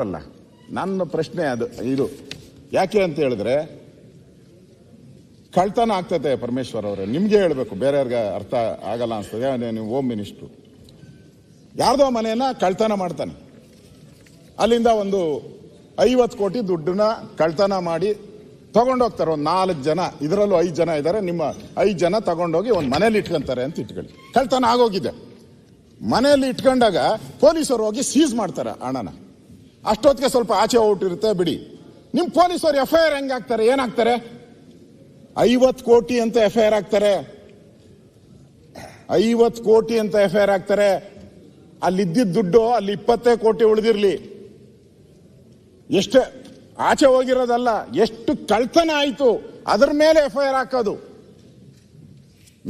ಅಲ್ಲ, ನನ್ನ ಪ್ರಶ್ನೆ ಅದು, ಇದು ಯಾಕೆ ಅಂತ ಹೇಳಿದ್ರೆ, ಕಳ್ತನ ಆಗ್ತೈತೆ ಪರಮೇಶ್ವರ್ ಅವರೇ. ನಿಮ್ಗೆ ಹೇಳಬೇಕು, ಬೇರೆಯವ್ರಿಗೆ ಅರ್ಥ ಆಗಲ್ಲ ಅನ್ಸ್ತದೆ ನೀವು- ಹೋಮ್ ಮಿನಿಸ್ಟ್ರು ಯಾರ್ದೋ ಮನೆಯನ್ನ ಕಳ್ತನ ಮಾಡ್ತಾನೆ. ಅಲ್ಲಿಂದ ಒಂದು ಐವತ್ತು ಕೋಟಿ ದುಡ್ಡನ್ನ ಕಳ್ತನ ಮಾಡಿ ತಗೊಂಡೋಗ್ತಾರೆ. ಒಂದು ನಾಲ್ಕು ಜನ, ಇದರಲ್ಲೂ ಐದು ಜನ ಇದ್ದಾರೆ ನಿಮ್ಮ ಐದು ಜನ ತಗೊಂಡೋಗಿ ಒಂದು ಮನೇಲಿ ಇಟ್ಕೊಂತಾರೆ ಅಂತ ಇಟ್ಕೊಳ್ಳಿ. ಕಳ್ತನ ಆಗೋಗಿದೆ. ಮನೆಯಲ್ಲಿ ಇಟ್ಕೊಂಡಾಗ ಪೊಲೀಸರು ಹೋಗಿ ಸೀಸ್ ಮಾಡ್ತಾರೆ ಹಣನ ಅಷ್ಟೊತ್ತಿಗೆ ಸ್ವಲ್ಪ ಆಚೆ ಹೊಟ್ಟಿರುತ್ತೆ ಬಿಡಿ. ನಿಮ್ ಪೊಲೀಸರು ಎಫ್ ಐ ಆರ್ ಹೆಂಗಾಗ್ತಾರೆ ಏನಾಗ್ತಾರೆ ಐವತ್ತು ಕೋಟಿ ಅಂತ ಎಫ್ ಐ ಆರ್ ಆಗ್ತಾರೆ ಐವತ್ತು ಕೋಟಿ ಅಂತ ಎಫ್ ಐ ಆರ್ ಆಗ್ತಾರೆ ಅಲ್ಲಿದ್ದಿದ್ದ ದುಡ್ಡು, ಅಲ್ಲಿ ಇಪ್ಪತ್ತೇ ಕೋಟಿ ಉಳಿದಿರ್ಲಿ. ಎಷ್ಟೇ ಆಚೆ ಹೋಗಿರೋದಲ್ಲ, ಎಷ್ಟು ಕಳ್ತನ ಆಯ್ತು, ಅದರ ಮೇಲೆ ಎಫ್ ಐ ಆರ್ ಹಾಕೋದು.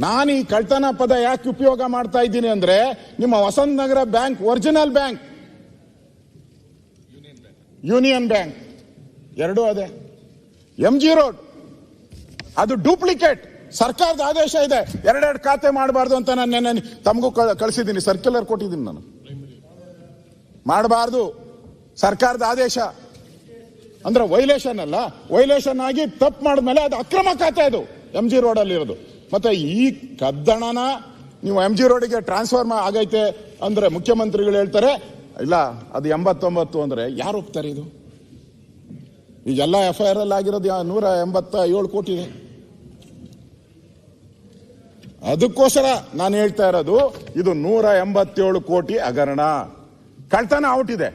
ನಾನು ಈ ಕಳ್ತನ ಪದ ಯಾಕೆ ಉಪಯೋಗ ಮಾಡ್ತಾ ಇದ್ದೀನಿ ಅಂದ್ರೆ, ನಿಮ್ಮ Vasanth Nagar bank, original bank Union Bank ಎರಡೂ ಅದೇ. ಎಂ ಜಿ ರೋಡ್ ಅದು ಡೂಪ್ಲಿಕೇಟ್ ಸರ್ಕಾರದ ಆದೇಶ ಇದೆ. ಎರಡೆರಡು ಖಾತೆ ಮಾಡಬಾರ್ದು ಅಂತ ನಾನು ನೆನ್ನೆ ತಮಗೂ ಕಳಿಸಿದ್ದೀನಿ. ಸರ್ಕ್ಯುಲರ್ ಕೊಟ್ಟಿದ್ದೀನಿ ನಾನು. ಮಾಡಬಾರ್ದು. ಸರ್ಕಾರದ ಆದೇಶ. ಅಂದ್ರೆ ವೈಲೇಷನ್ ಅಲ್ಲ. ವೈಲೇಷನ್ ಆಗಿ ತಪ್ಪು ಮಾಡಿದ್ಮೇಲೆ ಅದು ಅಕ್ರಮ ಖಾತೆ ಅದು. ಎಂ ಜಿ ರೋಡ್ ಅಲ್ಲಿ ಇರೋದು. ಮತ್ತೆ ಈ ಕದ್ದಣನ ನೀವು ಎಂ ಜಿ ರೋಡಿಗೆ ಟ್ರಾನ್ಸ್ಫರ್ ಆಗೈತೆ ಅಂದ್ರೆ ಮುಖ್ಯಮಂತ್ರಿಗಳು ಹೇಳ್ತಾರೆ ಇಲ್ಲ, ಅದು ಎಂಬತ್ತೊಂಬತ್ತು ಅಂದ್ರೆ ಯಾರು ಹೋಗ್ತಾರೆ ಇದು? ಈಗೆಲ್ಲ ಎಫ್ ಐ ಆರ್ ಅಲ್ಲಿ ಆಗಿರೋದು ನೂರ ಎಂಬತ್ತ ಏಳು ಕೋಟಿ ಇದೆ. ಅದಕ್ಕೋಸ್ಕರ ನಾನು ಹೇಳ್ತಾ ಇರೋದು, ಇದು ನೂರ ಎಂಬತ್ತೇಳು ಕೋಟಿ ಹಗರಣ. ಕಳ್ತನ ಔಟ್ ಇದೆ.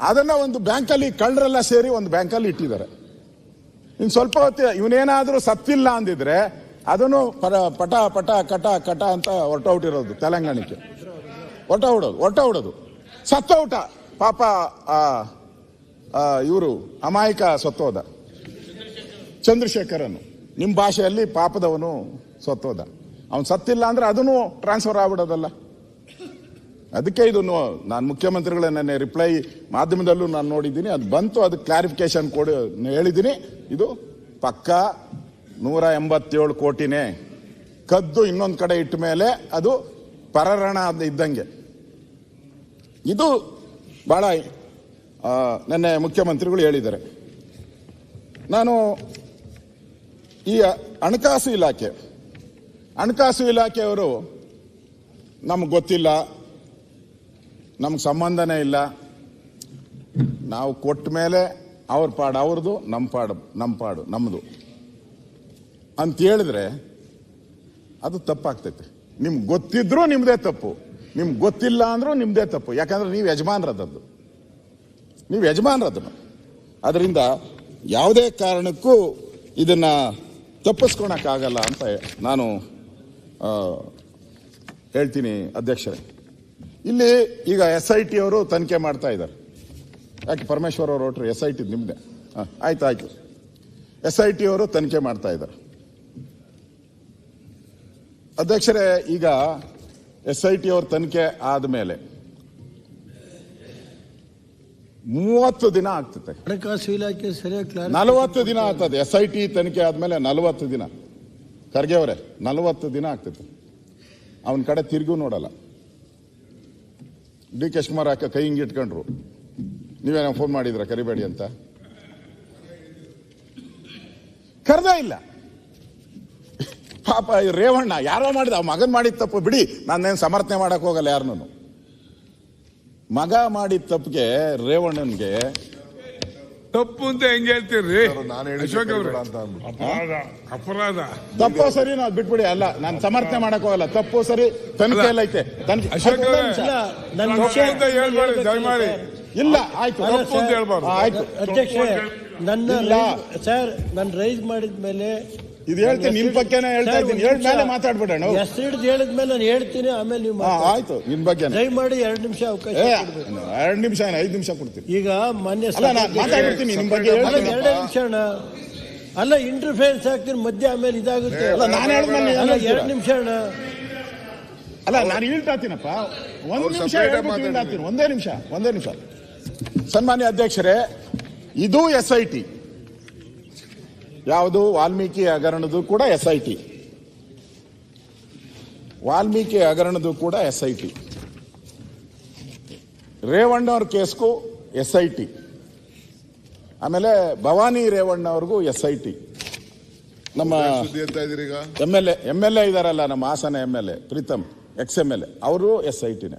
ಅದನ್ನ ಒಂದು ಬ್ಯಾಂಕಲ್ಲಿ ಕಳ್ಳರೆಲ್ಲ ಸೇರಿ ಒಂದು ಬ್ಯಾಂಕಲ್ಲಿ ಇಟ್ಟಿದ್ದಾರೆ. ಇನ್ನು ಸ್ವಲ್ಪ ಹೊತ್ತು ಇವನೇನಾದರೂ ಸತ್ತಿಲ್ಲ ಅಂದಿದ್ರೆ ಅದನ್ನು ಪಟ ಪಟ ಕಟ ಕಟ ಅಂತ ಹೊರಟೌಟಿರೋದು ತೆಲಂಗಾಣಕ್ಕೆ. ಹೊರಟ ಹೊಡೋದು ಹೊರಟ ಹೊಡೋದು ಸತ್ತೋಟ ಪಾಪ ಇವರು ಅಮಾಯಕ ಸತ್ತೋದ. ಚಂದ್ರಶೇಖರನು ನಿಮ್ಮ ಭಾಷೆಯಲ್ಲಿ ಪಾಪದವನು ಸತ್ತೋದ. ಅವನು ಸತ್ತಿಲ್ಲ ಅಂದ್ರೆ ಅದನ್ನು ಟ್ರಾನ್ಸ್ಫರ್ ಆಗ್ಬಿಡೋದಲ್ಲ. ಅದಕ್ಕೆ ಇದನ್ನು ನಾನು ಮುಖ್ಯಮಂತ್ರಿಗಳ ನನ್ನ ರಿಪ್ಲೈ ಮಾಧ್ಯಮದಲ್ಲೂ ನಾನು ನೋಡಿದ್ದೀನಿ. ಅದು ಬಂತು, ಅದು ಕ್ಲಾರಿಫಿಕೇಶನ್ ಕೊಡಿ ಹೇಳಿದ್ದೀನಿ. ಇದು ಪಕ್ಕ ನೂರ ಎಂಬತ್ತೇಳು ಕೋಟಿನೇ ಕದ್ದು ಇನ್ನೊಂದು ಕಡೆ ಇಟ್ಟ ಮೇಲೆ ಅದು ಪರರಣ ಇದ್ದಂಗೆ. ಇದು ನಿನ್ನೆ ನೆನ್ನೆ ಮುಖ್ಯಮಂತ್ರಿಗಳು ಹೇಳಿದ್ದಾರೆ. ನಾನು ಈ ಹಣಕಾಸು ಇಲಾಖೆ, ಹಣಕಾಸು ಇಲಾಖೆಯವರು ನಮ್ಗೆ ಗೊತ್ತಿಲ್ಲ, ನಮ್ಗೆ ಸಂಬಂಧನೇ ಇಲ್ಲ. ನಾವು ಕೊಟ್ಟ ಮೇಲೆ ಅವ್ರ ಪಾಡು ಅವ್ರದ್ದು ನಮ್ಮ ಪಾಡು ನಮ್ಮ ಪಾಡು ನಮ್ಮದು ಅಂತ ಹೇಳಿದ್ರೆ ಅದು ತಪ್ಪಾಗ್ತೈತೆ. ನಿಮ್ಗೆ ಗೊತ್ತಿದ್ರೂ ನಿಮ್ಮದೇ ತಪ್ಪು. ನಿಮ್ಗೆ ಗೊತ್ತಿಲ್ಲ ಅಂದ್ರೂ ನಿಮ್ದೇ ತಪ್ಪು. ಯಾಕಂದ್ರೆ ನೀವು ಯಜಮಾನ್ರದ್ದು ನೀವು ಯಜಮಾನ್ರದ್ದು ಅದರಿಂದ ಯಾವುದೇ ಕಾರಣಕ್ಕೂ ಇದನ್ನ ತಪ್ಪಿಸ್ಕೊಳಕ್ಕಾಗಲ್ಲ ಅಂತ ನಾನು ಹೇಳ್ತೀನಿ ಅಧ್ಯಕ್ಷರೇ. ಇಲ್ಲಿ ಈಗ ಎಸ್ ಐ ಟಿ ಅವರು ತನಿಖೆ ಮಾಡ್ತಾ ಇದ್ದಾರೆ. ಯಾಕೆ ಪರಮೇಶ್ವರ್ ಅವರು ಹೊಟ್ರು ಎಸ್ ಐ ಟಿ ನಿಮ್ದೆ? ಹಾಂ, ಆಯ್ತು ಆಯ್ತು. ಎಸ್ ಐ ಟಿ ಅವರು ತನಿಖೆ ಮಾಡ್ತಾ ಇದ್ದಾರೆ. ಅಧ್ಯಕ್ಷರೇ, ಈಗ ಎಸ್ ಐ ಟಿ ಅವ್ರ ತನಿಖೆ ಆದಮೇಲೆ ಮೂವತ್ತು ದಿನ ಆಗ್ತದೆ. ಹಣಕಾಸು ಇಲಾಖೆ ಸರಿಯಾಗಿ ನಲವತ್ತು ದಿನ ಆಗ್ತದೆ. ಎಸ್ ಐ ಟಿ ತನಿಖೆ ಆದ್ಮೇಲೆ ನಲವತ್ತು ದಿನ. ಖರ್ಗೆ ಅವರೇ ನಲವತ್ತು ದಿನ ಆಗ್ತದೆ. ಅವನ ಕಡೆ ತಿರುಗೂ ನೋಡಲ್ಲ. ಡಿ ಕೆ ಶಿವಕುಮಾರ್ ಅಕ್ಕ ಕೈ ಹಿಂಗೆ ಇಟ್ಕೊಂಡ್ರು. ನೀವೇನೋ ಫೋನ್ ಮಾಡಿದ್ರ ಕರಿಬೇಡಿ ಅಂತ? ಕರ್ದೇ ಇಲ್ಲ. ಪಾಪ ಈ ರೇವಣ್ಣ ಯಾರೋ ಮಾಡಿದ ಆ ಮಗನ್ ಮಾಡಿದ ತಪ್ಪು ಬಿಡಿ ನಾನೇನು ಸಮರ್ಥನೆ ಮಾಡಕ್ ಹೋಗಲ್ಲ ಯಾರನ್ನೂ. ಮಗ ಮಾಡಿದ ತಪ್ಪಿಗೆ ರೇವಣ್ಣನ್ಗೆ ತಪ್ಪು ಅಂತ ಹೆಂಗ್ ಹೇಳ್ತೀರಿ? ನಾನು ಹೇಳಿದ್ದು ಅಶೋಕ್ ಅವ್ರೆ. ಅಂತ ಅಂದ್ಬಿಟ್ಟು. ಅಪರಾಧ ಅಪರಾಧ. ತಪ್ಪು ಸರಿ ನಾವು ಬಿಟ್ಬಿಡಿ ಅಲ್ಲ ನಾನು ಸಮರ್ಥನೆ ಮಾಡಕ್ ಹೋಗಲ್ಲ. ತಪ್ಪು ಸರಿ ತನಿಖೆ ಎಲ್ಲ ಐತೆ ಅಶೋಕ್ ಅವ್ರೆ, ನನ್ನ ತಪ್ಪು ವಿಷಯ ಅಂತ ಹೇಳ್ಬೇಡಿ ದಯಮಾಡಿ ಇಲ್ಲ ಆಯ್ತು. ಅಲ್ಲ, ತಪ್ಪು ಅಂತ ಸರ್. ಹೇಳ್ಬಾರ್ದು. ಆಯ್ತು. ಅಧ್ಯಕ್ಷ ನನ್ನ ಇಲ್ಲ. ರೈಸ್- ಸರ್ ನಾನು ರೈಸ್ ಮಾಡಿದ ಮೇಲೆ ಇದು ಹೇಳ್ತೀನಿ ನಿಮ್ಮ ಬಗ್ಗೆನೇ ಹೇಳ್ತಾ ಇದ್ದೀನಿ. ಹೇಳ್ ಮೇಲೆ ಮಾತಾಡ್ಬಿಡೋಣ ಹೆಸರು ಹಿಡಿದು ಹೇಳಿದ್ಮೇಲೆ ನಾನು ಹೇಳ್ತೀನಿ ಆಮೇಲೆ ನೀವು ಹಾ ಮಾತಾಡಿ. ಆಯ್ತು ನಿನ್ ಬಗ್ಗೆ ದಯಮಾಡಿ ಎರಡು ನಿಮಿಷ ಅವಕಾಶ ಕೊಡ್ಬೇಕು. ಎರಡ್ ನಿಮಿಷ ಏನು ಐದು ನಿಮಿಷ ಕೊಡ್ತೀನಿ. ಈಗ ಮಾನ್ಯ ಅಲ್ಲ ನಾನು ಮಾತಾಡ್ಬಿಡ್ತೀನಿ ನಿಮ್ ಬಗ್ಗೆ ಅಲ್ಲ ಹೇಳ್ತೀನಿ ಎರಡೇ ನಿಮಿಷ ಅಣ್ಣ. ಅಲ್ಲ ಇಂಟರ್ಫೇರೆನ್ಸ್ ಹಾಕ್ತೀನಿ ಮಧ್ಯ ಆಮೇಲೆ ಇದಾಗುತ್ತೆ. ಅಲ್ಲ ನಾನು ಹೇಳಿದ್ಮೇಲೆ ಅಲ್ಲ ಎರಡು ನಿಮಿಷ ಅಣ್ಣ. ಅಲ್ಲ ನಾನು ಹೇಳ್ತಾತೀನಪ್ಪ ಒಂದ್ ಅವ್ರು ನಿಮಿಷ separate ಹೇಳ್ಬಿಟ್ಟು ಮಾತಾಡಿ. ಹೇಳ್ತೀನಿ ಒಂದೇ ನಿಮಿಷ ಒಂದೇ ನಿಮಿಷ. ಸನ್ಮಾನ್ಯ ಅಧ್ಯಕ್ಷರೇ ಇದು ಎಸ್ ಐ ಟಿ ಯಾವುದು ವಾಲ್ಮೀಕಿ ಹಗರಣದ್ದು ಕೂಡ ಎಸ್ ಐ ಟಿ. ವಾಲ್ಮೀಕಿ ಹಗರಣದ್ದು ಕೂಡ ಎಸ್ ಐ ಟಿ. ರೇವಣ್ಣವ್ರ ಕೇಸ್ಗೂ ಎಸ್ ಐ ಟಿ. ಆಮೇಲೆ ಭವಾನಿ ರೇವಣ್ಣ ಅವ್ರಿಗೂ ಎಸ್ ಐ ಟಿ ನಮ್ಮ M L A M L A ಇದಾರಲ್ಲ ನಮ್ಮ Hassan M L A Preetham ex M L A ಅವರು ಎಸ್ ಐ ಟಿನೇ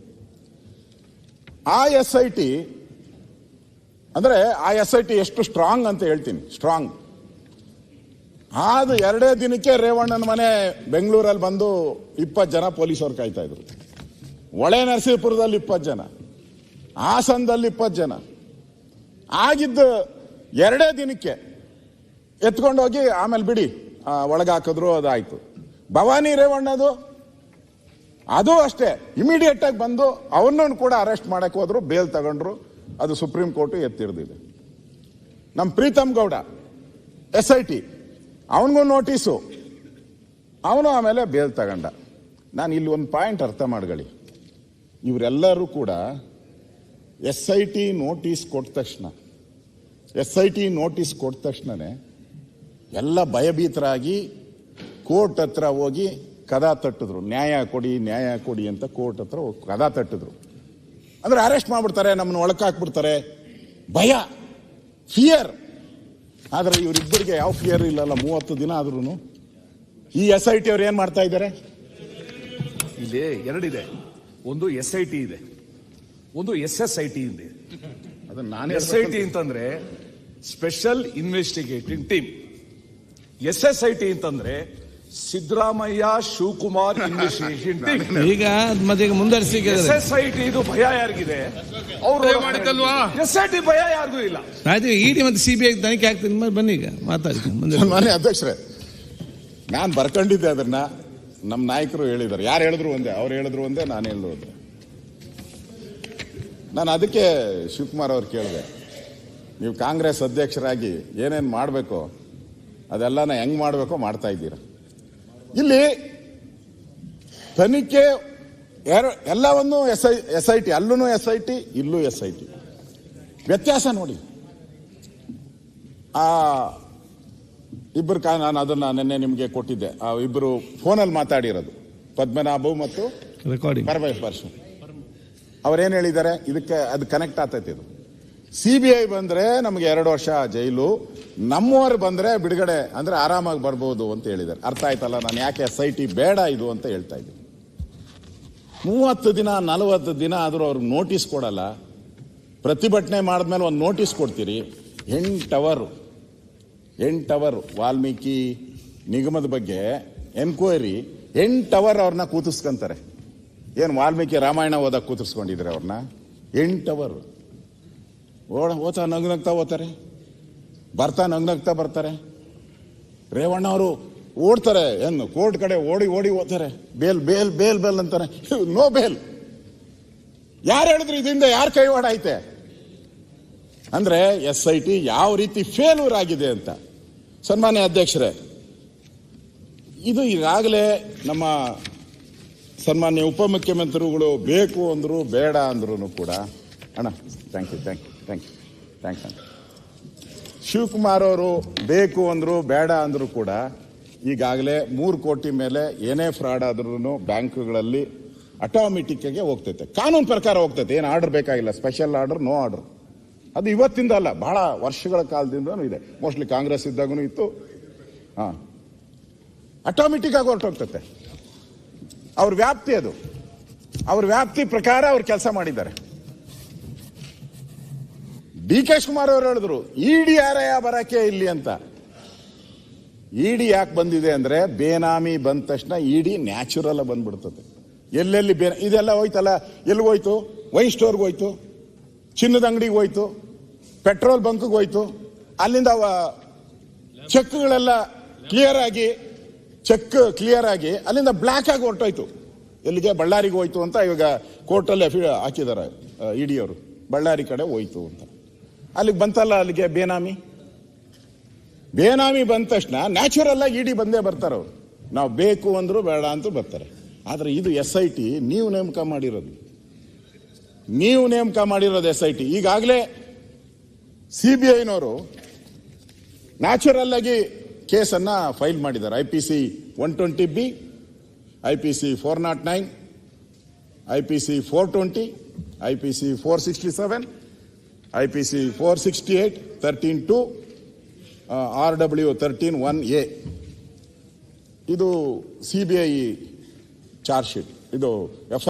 ಆ ಎಸ್ ಐ ಟಿ ಅಂದ್ರೆ ಆ ಎಸ್ ಐ ಟಿ ಎಷ್ಟು ಸ್ಟ್ರಾಂಗ್ ಅಂತ ಹೇಳ್ತೀನಿ ಸ್ಟ್ರಾಂಗ್ ಆದ ಎರಡೇ ದಿನಕ್ಕೆ ರೇವಣ್ಣನ ಮನೆ ಬೆಂಗಳೂರಲ್ಲಿ ಬಂದು ಇಪ್ಪತ್ತು ಜನ ಪೊಲೀಸರು ಕಾಯ್ತಾ ಇದ್ರು. ಒಳೆ ನರಸೀಪುರದಲ್ಲಿ ಇಪ್ಪತ್ತು ಜನ, ಹಾಸನದಲ್ಲಿ ಇಪ್ಪತ್ತು ಜನ. ಆಗಿದ್ದ ಎರಡೇ ದಿನಕ್ಕೆ ಎತ್ಕೊಂಡೋಗಿ ಆಮೇಲೆ ಬಿಡಿ ಒಳಗಾಕಿದ್ರು, ಅದಾಯ್ತು. ಭವಾನಿ ರೇವಣ್ಣದು, ಅದು ಅಷ್ಟೇ. ಇಮಿಡಿಯೇಟ್ ಆಗಿ ಬಂದು ಅವನನ್ನು ಕೂಡ ಅರೆಸ್ಟ್ ಮಾಡಕ್ ಹೋದ್ರು ಬೇಲ್ ತಗೊಂಡ್ರು, ಅದು ಸುಪ್ರೀಂ ಕೋರ್ಟ್ ಎತ್ತಿಡ್ದಿದೆ. ನಮ್ಮ Preetham Gowda S I T ಅವನಿಗೂ ನೋಟಿಸು ಅವನು ಆಮೇಲೆ ಬೇಲ್ ತಗೊಂಡ. ನಾನು ಇಲ್ಲಿ ಒಂದು ಪಾಯಿಂಟ್ ಅರ್ಥ ಮಾಡ್ಕೊಳ್ಳಿ. ಇವರೆಲ್ಲರೂ ಕೂಡ ಎಸ್ ಐ ಟಿ ನೋಟಿಸ್ ಕೊಟ್ಟ ತಕ್ಷಣ ಎಸ್ ಐ ಟಿ ನೋಟಿಸ್ ಕೊಟ್ಟ ತಕ್ಷಣನೇ ಎಲ್ಲ ಭಯಭೀತರಾಗಿ ಕೋರ್ಟ್ ಹತ್ರ ಹೋಗಿ ಕದ ತಟ್ಟಿದ್ರು. ನ್ಯಾಯ ಕೊಡಿ ನ್ಯಾಯ ಕೊಡಿ ಅಂತ ಕೋರ್ಟ್ ಹತ್ರ ಹೋಗಿ ಕದ ತಟ್ಟಿದ್ರು. ಅಂದ್ರೆ ಅರೆಸ್ಟ್ ಮಾಡ್ಬಿಡ್ತಾರೆ, ನಮ್ಮನ್ನು ಒಳಕಾಕ್ಬಿಡ್ತಾರೆ ಭಯ ಫಿಯರ್ ಆದ್ರೆ ಇವರಿಬ್ಬರಿಗೆ ಯಾವ ಫಿಯರ್ ಇಲ್ಲಲ್ಲ ಮೂವತ್ತು ದಿನ ಆದ್ರೂ ಈ ಎಸ್ ಐ ಟಿ ಅವ್ರು ಏನ್ ಮಾಡ್ತಾ ಇದ್ದಾರೆ? ಇಲ್ಲಿ ಎರಡಿದೆ. ಒಂದು ಎಸ್ ಐ ಟಿ ಇದೆ. ಒಂದು ಎಸ್ ಎಸ್ ಐ ಟಿ ಇದೆ. ಅದು ನಾನು ಎಸ್ ಐ ಟಿ ಅಂತಂದ್ರೆ special investigating team S S I T ಅಂತಂದ್ರೆ ಸಿದ್ದರಾಮಯ್ಯ ಶಿವಕುಮಾರ್ ಈಗ ಮತ್ತೆ ಮುಂದರ್ಸಿ ಎಸ್ ಎಸ್ ಐ ಟಿ ಇದು ಭಯ ಯಾರಿಗಿದೆ? ಅವರು ಮಾಡಿದ್ದಲ್ವಾ? ಎಸ್ ಐ ಟಿ ಭಯ ಯಾರಿಗೂ ಇಲ್ಲ. ಆಯ್ತು ಇಡಿ ಮತ್ತೆ ಐ ತನಿಖೆ ಆಗ್ತದೆ ಮತ್ತೆ ಬನ್ನಿ ಈಗ ಮಾತಾಡಿ. ಮುಂದೆ ಸನ್ಮಾನ್ಯ ಅಧ್ಯಕ್ಷರೇ ನಾನು ಬರ್ಕೊಂಡಿದ್ದೆ ಅದನ್ನ ನಮ್ಮ ನಾಯಕರು ಹೇಳಿದ್ದಾರೆ. ಯಾರು ಹೇಳಿದ್ರು ಒಂದೇ? ಅವ್ರು ಹೇಳಿದ್ರು ಒಂದೇ ನಾನು ಹೇಳಿದ್ರು ಒಂದೇ. ನಾನು ಅದಕ್ಕೆ ಶಿವಕುಮಾರ್ ಅವ್ರು ಕೇಳಿದೆ. ನೀವು ಕಾಂಗ್ರೆಸ್ ಅಧ್ಯಕ್ಷರಾಗಿ ಏನೇನು ಮಾಡಬೇಕು ಅದೆಲ್ಲನ ಹೆಂಗೆ ಮಾಡಬೇಕೋ ಮಾಡ್ತಾ ಇದ್ದೀರಾ? ಇಲ್ಲಿ ತನಿಖೆ ಎಲ್ಲವನ್ನು S I S I T ಅಲ್ಲೂ ಎಸ್ ಐ ಟಿ ಇಲ್ಲೂ ಎಸ್ ಐ ಟಿ. ವ್ಯತ್ಯಾಸ ನೋಡಿ. ಆ ಇಬ್ಬರು ಕಾ ನಾನು ಅದನ್ನ ನಿನ್ನೆ ನಿಮಗೆ ಕೊಟ್ಟಿದ್ದೆ. ಆ ಇಬ್ಬರು ಫೋನಲ್ಲಿ ಮಾತಾಡಿರೋದು. ಪದ್ಮನಾಭು ಮತ್ತು ರೆಕಾರ್ಡಿಂಗ್ ಪರಮೇಶ್ ಪರ್ಶು. ಅವ್ರೇನ್ ಹೇಳಿದ್ದಾರೆ? ಇದಕ್ಕೆ ಅದು ಕನೆಕ್ಟ್ ಆಗ್ತೈತಿ ಇದು. ಸಿ ಬಿ ಐ ಬಂದ್ರೆ ನಮಗೆ ಎರಡು ವರ್ಷ ಜೈಲು. ನಮ್ಮವರು ಬಂದ್ರೆ ಬಿಡುಗಡೆ ಅಂದ್ರೆ ಆರಾಮಾಗಿ ಬರ್ಬೋದು ಅಂತ ಹೇಳಿದ್ದಾರೆ. ಅರ್ಥ ಆಯ್ತಲ್ಲ, ನಾನು ಯಾಕೆ ಎಸ್ ಐ ಟಿ ಬೇಡ ಇದು ಅಂತ ಹೇಳ್ತಾ ಇದ್ದೀನಿ. ಮೂವತ್ತು ದಿನ, ನಲವತ್ತು ದಿನ ಆದರೂ ಅವ್ರಿಗೆ ನೋಟಿಸ್ ಕೊಡಲ್ಲ. ಪ್ರತಿಭಟನೆ ಮಾಡಿದ್ಮೇಲೆ ಒಂದು ನೋಟಿಸ್ ಕೊಡ್ತೀರಿ. ಎಂಟು ಅವರು, ಎಂಟು ಅವರ್, ವಾಲ್ಮೀಕಿ ನಿಗಮದ ಬಗ್ಗೆ ಎನ್ಕ್ವೈರಿ ಎಂಟು ಅವರ್ ಅವ್ರನ್ನ ಕೂತಿಸ್ಕೊಂತಾರೆ. ಏನು ವಾಲ್ಮೀಕಿ ರಾಮಾಯಣ ಓದಕ್ಕೆ ಕೂತಿಸ್ಕೊಂಡಿದ್ರೆ ಅವ್ರನ್ನ? ಎಂಟು ಅವರ್. ಓಡ ಓತಾ ನಗ್ ನಗ್ತಾ ಓದ್ತಾರೆ ಬರ್ತಾ ನಗ್ನಗ್ತಾ ಬರ್ತಾರೆ. ರೇವಣ್ಣ ಅವರು ಓಡ್ತಾರೆ ಏನು ಕೋರ್ಟ್ ಕಡೆ ಓಡಿ ಓಡಿ ಓದ್ತಾರೆ ಬೇಲ್ ಬೇಲ್ ಬೇಲ್ ಬೇಲ್ ಅಂತಾರೆ. No bale. ಯಾರು ಹೇಳಿದ್ರು ಇದರಿಂದ ಯಾರು ಕೈವಾಡ ಐತೆ? ಅಂದ್ರೆ ಎಸ್ ಐ ಟಿ ಯಾವ ರೀತಿ ಫೇಲ್ಯೂರ್ ಆಗಿದೆ ಅಂತ. ಸನ್ಮಾನ್ಯ ಅಧ್ಯಕ್ಷರೇ, ಇದು ಈಗಾಗಲೇ ನಮ್ಮ ಸನ್ಮಾನ್ಯ ಉಪಮುಖ್ಯಮಂತ್ರಿಗಳು ಬೇಕು ಅಂದ್ರು, ಬೇಡ ಅಂದ್ರು ಕೂಡ. ಅಣ್ಣ thank you thank you thank you thanks ಅಂತ ಶಿವಕುಮಾರ್ ಅವರು ಬೇಕು ಅಂದ್ರು, ಬೇಡ ಅಂದ್ರು ಕೂಡ ಈಗಾಗಲೇ ಮೂರು ಕೋಟಿ ಮೇಲೆ ಏನೇ ಫ್ರಾಡ್ ಆದ್ರೂ ಬ್ಯಾಂಕ್ಗಳಲ್ಲಿ ಆಟೋಮೆಟಿಕ್ಗೆ ಹೋಗ್ತೈತೆ. ಕಾನೂನು ಪ್ರಕಾರ ಹೋಗ್ತೈತೆ. ಏನು ಆರ್ಡರ್ ಬೇಕಾಗಿಲ್ಲ. ಸ್ಪೆಷಲ್ ಆರ್ಡರ್ ನೋ ಆರ್ಡರ್ ಅದು ಇವತ್ತಿಂದ ಅಲ್ಲ, ಬಹಳ ವರ್ಷಗಳ ಕಾಲದಿಂದನೂ ಇದೆ. ಮೋಸ್ಟ್ಲಿ ಕಾಂಗ್ರೆಸ್ ಇದ್ದಾಗೂ ಇತ್ತು. ಹಾಂ. ಆಟೋಮೆಟಿಕ್ ಆಗಿ ಹೊರಟೋಗ್ತತೆ. ಅವ್ರ ವ್ಯಾಪ್ತಿ ಅದು. ಅವ್ರ ವ್ಯಾಪ್ತಿ ಪ್ರಕಾರ ಅವ್ರು ಕೆಲಸ ಮಾಡಿದ್ದಾರೆ. ಡಿ ಕೆ ಶಿವಕುಮಾರ್ ಅವರು ಹೇಳಿದ್ರು, ಇಡಿ ಯಾರಯ್ಯ ಬರಕ್ಕೆ ಇಲ್ಲಿ ಅಂತ. ಇಡಿ ಯಾಕೆ ಬಂದಿದೆ ಅಂದ್ರೆ, ಬೇನಾಮಿ ಬಂದ ತಕ್ಷಣ ಇಡಿ ನ್ಯಾಚುರಲ್ ಬಂದ್ಬಿಡ್ತದೆ. ಎಲ್ಲೆಲ್ಲಿ ಬೇನ, ಇದೆಲ್ಲ ಹೋಯ್ತಲ್ಲ, ಎಲ್ಲಿಗೆ ಹೋಯ್ತು? ವೈನ್ ಸ್ಟೋರ್ಗೆ ಹೋಯ್ತು, ಚಿನ್ನದ ಅಂಗಡಿಗೆ ಹೋಯ್ತು, ಪೆಟ್ರೋಲ್ ಬಂಕ್ಗೆ ಹೋಯ್ತು. ಅಲ್ಲಿಂದ ಚೆಕ್ಗಳೆಲ್ಲ ಕ್ಲಿಯರ್ ಆಗಿ, ಚೆಕ್ ಕ್ಲಿಯರ್ ಆಗಿ ಅಲ್ಲಿಂದ ಬ್ಲ್ಯಾಕ್ ಆಗಿ ಹೊರಟೋಯ್ತು. ಎಲ್ಲಿಗೆ? ಬಳ್ಳಾರಿಗೆ ಹೋಯ್ತು ಅಂತ ಇವಾಗ ಕೋರ್ಟಲ್ಲಿ ಹಾಕಿದ್ದಾರೆ ಇಡಿಯವರು. ಬಳ್ಳಾರಿ ಕಡೆ ಹೋಯ್ತು ಅಂತ. ಅಲ್ಲಿಗೆ ಬಂತಲ್ಲ ಅಲ್ಲಿಗೆ ಬೇನಾಮಿ? ಬೇನಾಮಿ ಬಂದ ತಕ್ಷಣ ನ್ಯಾಚುರಲ್ ಆಗಿ ಇಡಿ ಬಂದೇ ಬರ್ತಾರೆ ಅವರು. ನಾವು ಬೇಕು ಅಂದ್ರು ಬೇಡ ಅಂತ ಬರ್ತಾರೆ. ಆದ್ರೆ ಇದು ಎಸ್ ಐ ಟಿ ನೀವು ನೇಮಕ ಮಾಡಿರೋದು. ನೀವು ನೇಮಕ ಮಾಡಿರೋದು ಎಸ್ ಐ ಟಿ ಈಗಾಗಲೇ ಸಿ ಬಿ ಐನವರು ನ್ಯಾಚುರಲ್ ಆಗಿ ಕೇಸನ್ನ ಫೈಲ್ ಮಾಡಿದ್ದಾರೆ. I P C one twenty B I P C four naught nine I P C four twenty I P C four sixty seven I P four sixty eight thirteen two R W thirteen one A ಇದು C B I charge sheet ಇದು F